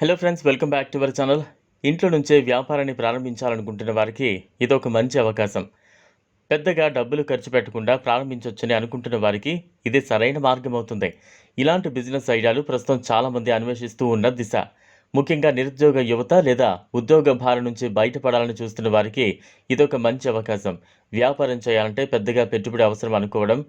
Hello friends welcome back to our channel ఇంట్లో నుంచే వ్యాపారాన్ని ప్రారంభించాలనుకుంటున్న వారికి ఇది ఒక మంచి అవకాశం. పెద్దగా డబ్బులు ఖర్చు పెట్టకుండా ప్రారంభించవచ్చని అనుకుంటున్న వారికి ఇది సరైన మార్గం అవుతుంది. ఇలాంటి బిజినెస్ ఐడియాలు ప్రస్తుతం చాలామంది అన్వేషిస్తూ ఉన్న దిశ. ముఖ్యంగా నిరుద్యోగ యువత లేదా ఉద్యోగ భారం నుంచి బయటపడాలని చూస్తున్న వారికి ఇదొక మంచి అవకాశం. వ్యాపారం చేయాలంటే పెద్దగా పెట్టుబడి అవసరం అనుకోవడం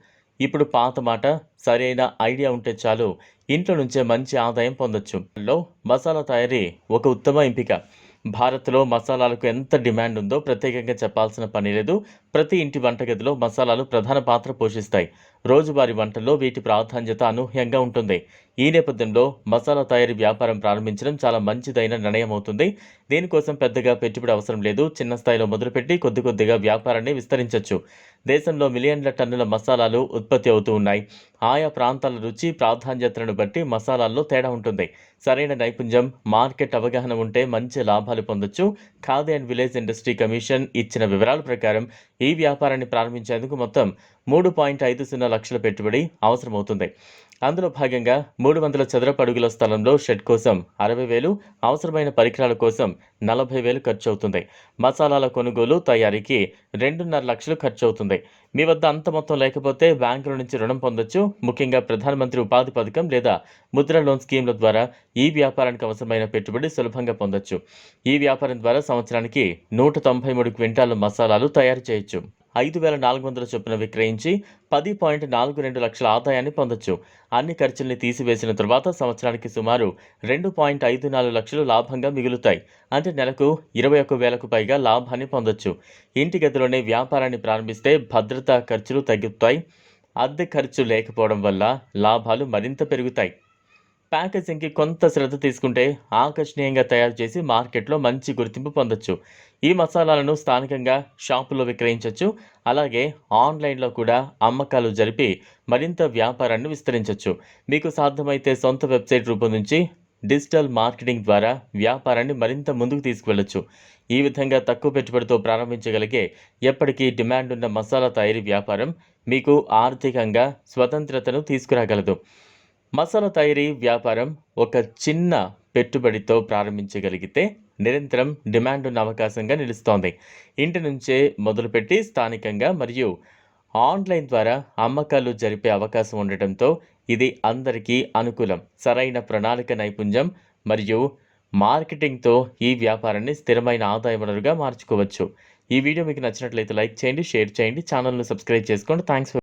ఇప్పుడు పాత మాట సరైన ఐడియా ఉంటే చాలు. ఇంట్లో నుంచే మంచి ఆదాయం పొందొచ్చు. లో మసాలా తయారీ ఒక ఉత్తమ ఎంపిక. భారత్లో మసాలాలకు ఎంత డిమాండ్ ఉందో ప్రత్యేకంగా చెప్పాల్సిన పని లేదు. ప్రతి ఇంటి వంటగదిలో మసాలాలు ప్రధాన పాత్ర పోషిస్తాయి. రోజువారీ వంటల్లో వీటి ప్రాధాన్యత అనూహ్యంగా ఉంటుంది. ఈ నేపథ్యంలో మసాలా తయారీ వ్యాపారం ప్రారంభించడం చాలా మంచిదైన నిర్ణయం అవుతుంది దీనికోసం పెద్దగా పెట్టుబడి అవసరం లేదు. చిన్న స్థాయిలో మొదలుపెట్టి కొద్ది కొద్దిగా వ్యాపారాన్ని విస్తరించవచ్చు దేశంలో మిలియన్ల టన్నుల మసాలాలు ఉత్పత్తి అవుతూ ఉన్నాయి. ఆయా ప్రాంతాల రుచి ప్రాధాన్యతలను బట్టి మసాలాల్లో తేడా ఉంటుంది. సరైన నైపుణ్యం మార్కెట్ అవగాహన ఉంటే మంచి లాభాలు పొందొచ్చు. Khadi and village industry commission ఇచ్చిన వివరాల ప్రకారం ఈ వ్యాపారాన్ని ప్రారంభించేందుకు మొత్తం మూడు పాయింట్ ఐదు సున్నా లక్షల పెట్టుబడి అవసరమవుతుంది. అందులో భాగంగా మూడు వందల చదరపు అడుగుల స్థలంలో షెడ్ కోసం అరవై వేలు అవసరమైన పరికరాల కోసం నలభై వేలు ఖర్చు అవుతుంది మసాలాల కొనుగోలు తయారీకి రెండున్నర లక్షలు ఖర్చు అవుతుంది మీ వద్ద అంత మొత్తం లేకపోతే బ్యాంకుల నుంచి రుణం పొందొచ్చు. ముఖ్యంగా ప్రధానమంత్రి ఉపాధి పథకం లేదా ముద్ర లోన్ స్కీమ్ల ద్వారా ఈ వ్యాపారానికి అవసరమైన పెట్టుబడి సులభంగా పొందొచ్చు. ఈ వ్యాపారం ద్వారా సంవత్సరానికి నూట తొంభై మూడు క్వింటాల మసాలాలు తయారు చేయొచ్చు. ఐదు వేల నాలుగు వందల చొప్పున విక్రయించి పది పాయింట్ నాలుగు రెండు లక్షల ఆదాయాన్ని పొందొచ్చు. అన్ని ఖర్చుల్ని తీసివేసిన తర్వాత సంవత్సరానికి సుమారు రెండు పాయింట్ ఐదు నాలుగు లక్షలు లాభంగా మిగులుతాయి. అంటే నెలకు ఇరవై ఒక్క వేలకు పైగా లాభాన్ని పొందొచ్చు. ఇంటి గదిలోనే వ్యాపారాన్ని ప్రారంభిస్తే భద్రతా ఖర్చులు తగ్గుతాయి. అద్దె ఖర్చు లేకపోవడం వల్ల లాభాలు మరింత పెరుగుతాయి. ప్యాకేజింగ్కి కొంత శ్రద్ధ తీసుకుంటే ఆకర్షణీయంగా తయారు చేసి మార్కెట్లో మంచి గుర్తింపు పొందొచ్చు. ఈ మసాలాలను స్థానికంగా షాపులో విక్రయించవచ్చు అలాగే ఆన్లైన్లో కూడా అమ్మకాలు జరిపి మరింత వ్యాపారాన్ని విస్తరించవచ్చు మీకు సాధ్యమైతే సొంత వెబ్సైట్ రూపొందించి డిజిటల్ మార్కెటింగ్ ద్వారా వ్యాపారాన్ని మరింత ముందుకు తీసుకువెళ్ళొచ్చు. ఈ విధంగా తక్కువ పెట్టుబడితో ప్రారంభించగలిగే ఎప్పటికీ డిమాండ్ ఉన్న మసాలా తయారీ వ్యాపారం మీకు ఆర్థికంగా స్వతంత్రతను తీసుకురాగలదు. మసాలా తయారీ వ్యాపారం ఒక చిన్న పెట్టుబడితో ప్రారంభించగలిగితే నిరంతరం డిమాండ్ ఉన్న అవకాశంగా నిలుస్తోంది. ఇంటి నుంచే మొదలుపెట్టి స్థానికంగా మరియు ఆన్లైన్ ద్వారా అమ్మకాలు జరిపే అవకాశం ఉండటంతో ఇది అందరికీ అనుకూలం. సరైన ప్రణాళిక నైపుణ్యం మరియు మార్కెటింగ్తో ఈ వ్యాపారాన్ని స్థిరమైన ఆదాయ వనరుగా మార్చుకోవచ్చు. ఈ వీడియో మీకు నచ్చినట్లయితే లైక్ చేయండి షేర్ చేయండి ఛానల్ను సబ్స్క్రైబ్ చేసుకోండి. థ్యాంక్స్